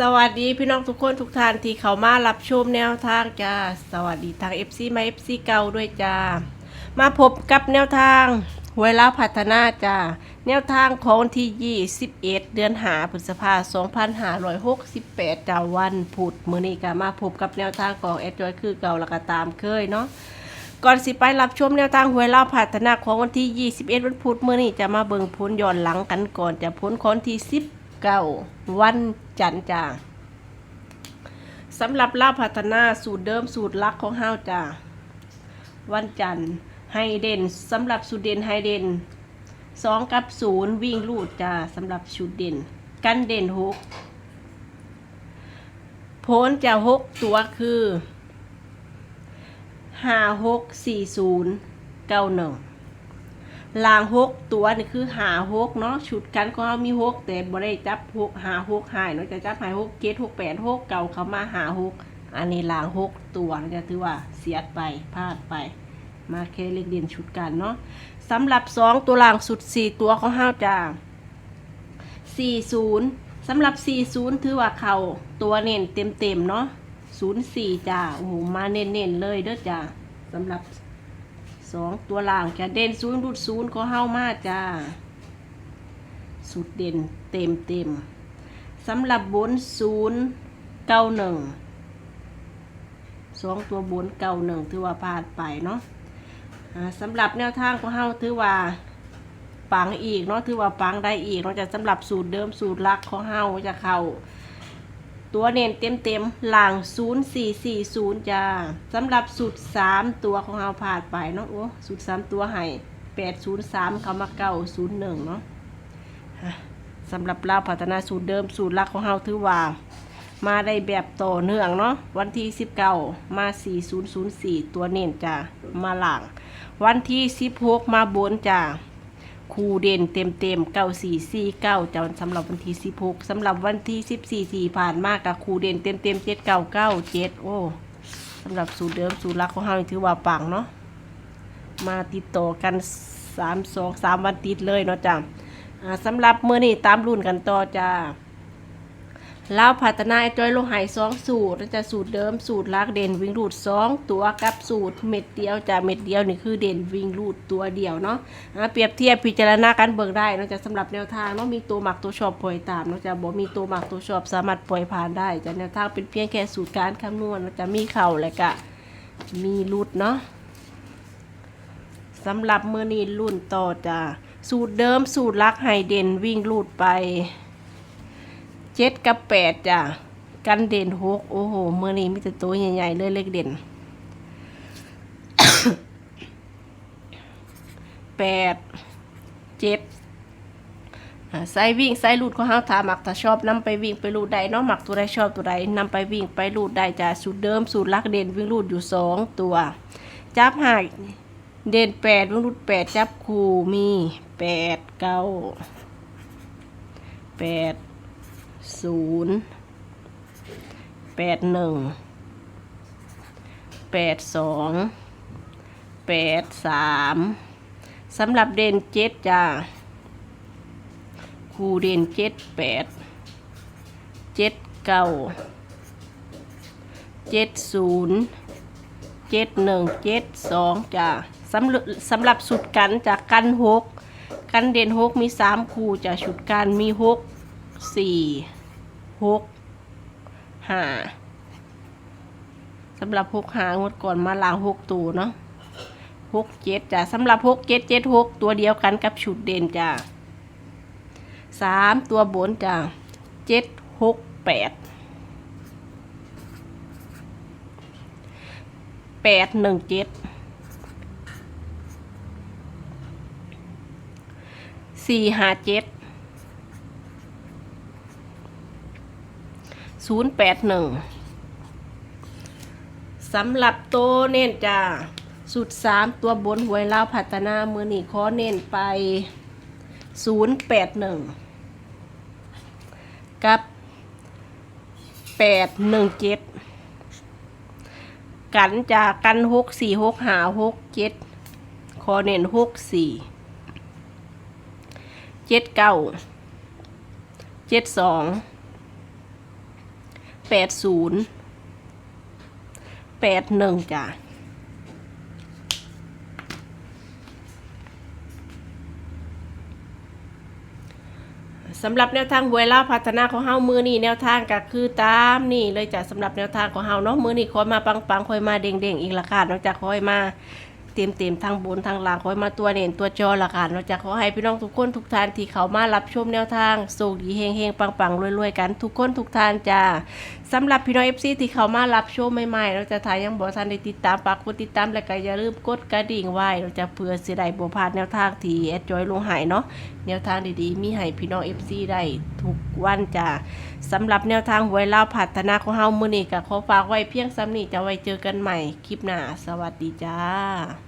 สวัสดีพี่น้องทุกคนทุกท่านที่เขามารับชมแนวทางจ้าสวัสดีทาง FC มา FC เก่าด้วยจ้ามาพบกับแนวทางเวลาพัฒนาจ้าแนวทางของวันที่ 21 เดือนหาพฤษภาคม2568จ้าวันพุธมื้อนี้ก็มาพบกับแนวทางของแอดจอยคือเก่าแล้วก็ตามเคยเนาะก่อนสิไปรับชมแนวทางหวยเล่าพัฒนาของวันที่ 21 วันพุธมื้อนี้จะมาเบิ่งพ้นย้อนหลังกันก่อนจะพ้นคนที่10 เก้าวันจันจ้าสำหรับลาพัฒนาสูตรเดิมสูตรลักของห้าวจ้าวันจันไฮเดนสำหรับสูตรเด่นไฮเดนสองกับศูนย์วิ่งลูดจ้าสำหรับชุดเด่น กันเด่นหกพนจะหกตัวคือหหห้ากสี่ศูนย์เก้าหนึ่ง ลางหกตัวนี่คือหาหกเนาะชุดกันก็เอามีหกแต่บ่ได้จับหกหาหกหายเนาะจะจับหายหกเจ็ดหกแปดหกเก่าเขามาหาหกอันนี้ลางหกตัวนะจะถือว่าเสียดไปพลาดไป มาแค่เล็กเด่นชุดกันเนาะสำหรับสองตัวลางสุดสี่ตัวของห้าจ้าสี่ศูนย์สำหรับสี่ศูนย์ถือว่าเขาตัวเน้นเต็มเต็มเนาะศูนย์สี่จ้าโอ้โหมาเน้นๆเลยเด้อจ้าสำหรับ สองตัวล่างจะเด่นศูนย์รุดศูนย์ก็เฮามาจ้า สุดเด่นเต็มเต็มสำหรับบนศูนย์เก้าหนึ่งสองตัวบนเก้าหนึ่งถือว่าพลาดไปเนาะสำหรับแนวทางของเฮาถือว่าปังอีกเนาะถือว่าปังได้อีกเนาะจะสำหรับสูตรเดิมสูตรลักของเฮาจะเข้า ตัวเน้นเต็มเต็มหลัง0440จ้าสำหรับสูตร3ตัวของเราผ่านไปเนาะโอ้สูตร3ตัวให้803เขามาเก้า01เนาะสำหรับเราพัฒนาสูตรเดิมสูตรลักของเราถือว่า มาได้แบบต่อเนื่องเนาะวันที่ 19 มา 4004 ตัวเน้นจ้ามาหลังวันที่ 16 มาบนจ้า คูเด่นเต็มเต็มเก้าสี่สี่เก้าจำสำหรับวันที่สิบหกสำหรับวันที่สิบสี่สี่ผ่านมากกับคูเด่นเต็มเต็มเจ็ดเก้าเก้าเจ็ดโอ้สำหรับสูตรเดิมสูตรลักของเฮาถือว่าปังเนาะมาติดต่อกันสามสองสามวันติดเลยเนาะจ้ะสำหรับเมื่อนี้ตามรุ่นกันต่อจ้า ลาวพัฒนาไอ้จอยลงหายสองสูตรจะสูตรเดิมสูตรลักเด่นวิ่งรูดสองตัวกับสูตรเม็ดเดียวจะเม็ดเดียวนี่คือเด่นวิ่งรูดตัวเดียวเนาะอ่าเปรียบเทียบพิจารณากันเบิกได้นอกจากสำหรับแนวทางเนาะมีตัวหมักตัวชอบปล่อยตามนอกจากบ่มีตัวหมักตัวชอบสามารถปล่อยผ่านได้จะแนวทางเป็นเพียงแค่สูตรการคำนวณนะจะมีเข่าและกะมีรุดเนาะสำหรับมือนี้รุ่นต่อจ้ะสูตรเดิมสูตรลักไฮเด่นวิ่งรูดไป เจ็ดกับแปดจ้ะ กันเด่นหกโอ้โหเมื่อนี้มีแต่ตัวใหญ่ๆเลยเลขเด่นแปดเจ็ดอ่าไซวิ่งไซลูดของเฮาถ้ามักถ้าชอบนำไปวิ่งไปลูดได้เนาะมักตัวใดชอบตัวใดนำไปวิ่งไปลูดได้จ้ะสูตรเดิมสูตรลักเด่นวิ่งลูดอยู่สองตัว จับหากเด่นแปดวิ่งลูดแปดจับคู่มีแปดเก้าแปด ศูนย์แปดหนึ่งแปดสองแปดสามสำหรับเด่นเจ็ดจ้าครูเด่นเจ็ดแปดเจ็ดเก้าเจ็ดศูนย์เจ็ดหนึ่งเจ็ดสองจ้าสำหรับสำหรับสุดกันจากกันหกกันเด่นหกมีสามคู่จากชุดกันมีหก สี่หกห้าสำหรับหกหางวดก่อนมาลางหกตัวเนาะหกเจ็ดจ้ะสำหรับหกเจ็ดเจ็ดหกตัวเดียวกันกับชุดเด่นจ้ะสามตัวบนจ้ะเจ็ดหกแปดแปดหนึ่งเจ็ดสี่ห้าเจ็ด ศูนย์แปดหนึ่งสำหรับโตเน้นจ้าสุดสามตัวบนหวยลาวพัฒนามือนี่ขอเน้นไปศูนย์แปดหนึ่งกับแปดหนึ่งเจ็ดกันจากกันหกสี่หกหาหกเจ็ดขอเน้นหกสี่เจ็ดเก้าเจ็ดสอง แปดศูนย์แปดหนึ่งจ้ะสำหรับแนวทางหวยล่าพัฒนาของเฮามือนี่แนวทางก็คือตามนี่เลยจ้ะสำหรับแนวทางของเฮาเนาะมือนี่คอยมาปังๆคอยมาเด้งๆอีกละค่ะนอกจากคอยมา เต็มเต็มทางบนทางล่างคอยมาตัวเน่นตัวจอละค่ะนอกจากขอให้พี่น้องทุกคนทุกท่านที่เขามารับชมแนวทางสุขดีเฮงๆปังๆรวยๆกันทุกคนทุกท่านจ้าสำหรับพี่น้อง FC ที่เขามารับชมใหม่ๆเราจะถ่ายยังบ่ทันได้ติดตามฝากกดติดตามและก็อย่าลืมกดกระดิ่งไว้เราจะเพื่อสิได้บ่พลาดแนวทางที่แอดจอยลงหายเนาะแนวทางดีๆ มีให้พี่น้อง FC ได้ทุกวันจ้าสำหรับแนวทางหวยเล่าพัฒนาของเฮามือนี้ก็ขอฝากไว้เพียงซ้ำนี้จะไว้เจอกันใหม่คลิปหน้าสวัสดีจ้า